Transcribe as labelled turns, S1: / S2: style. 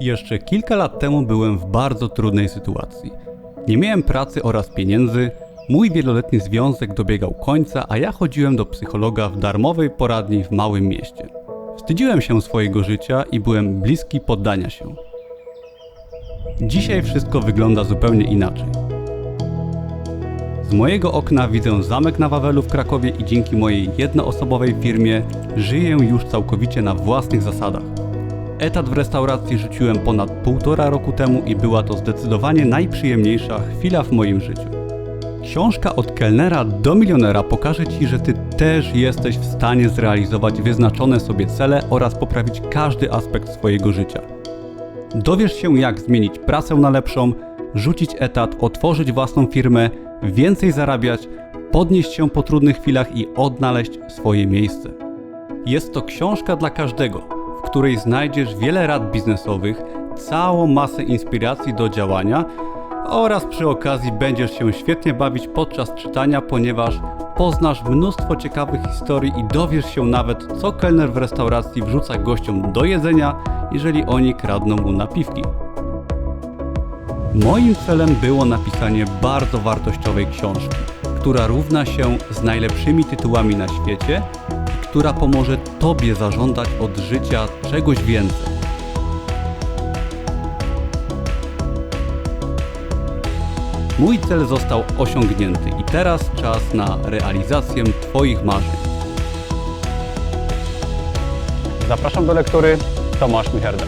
S1: Jeszcze kilka lat temu byłem w bardzo trudnej sytuacji. Nie miałem pracy oraz pieniędzy, mój wieloletni związek dobiegał końca, a ja chodziłem do psychologa w darmowej poradni w małym mieście. Wstydziłem się swojego życia i byłem bliski poddania się. Dzisiaj wszystko wygląda zupełnie inaczej. Z mojego okna widzę zamek na Wawelu w Krakowie i dzięki mojej jednoosobowej firmie żyję już całkowicie na własnych zasadach. Etat w restauracji rzuciłem ponad półtora roku temu i była to zdecydowanie najprzyjemniejsza chwila w moim życiu. Książka od kelnera do milionera pokaże Ci, że Ty też jesteś w stanie zrealizować wyznaczone sobie cele oraz poprawić każdy aspekt swojego życia. Dowiesz się, jak zmienić pracę na lepszą, rzucić etat, otworzyć własną firmę, więcej zarabiać, podnieść się po trudnych chwilach i odnaleźć swoje miejsce. Jest to książka dla każdego, w której znajdziesz wiele rad biznesowych, całą masę inspiracji do działania oraz przy okazji będziesz się świetnie bawić podczas czytania, ponieważ poznasz mnóstwo ciekawych historii i dowiesz się nawet, co kelner w restauracji wrzuca gościom do jedzenia, jeżeli oni kradną mu napiwki. Moim celem było napisanie bardzo wartościowej książki, która równa się z najlepszymi tytułami na świecie i która pomoże Tobie zażądać od życia czegoś więcej. Mój cel został osiągnięty i teraz czas na realizację Twoich marzeń.
S2: Zapraszam do lektury Tomasz Micharda.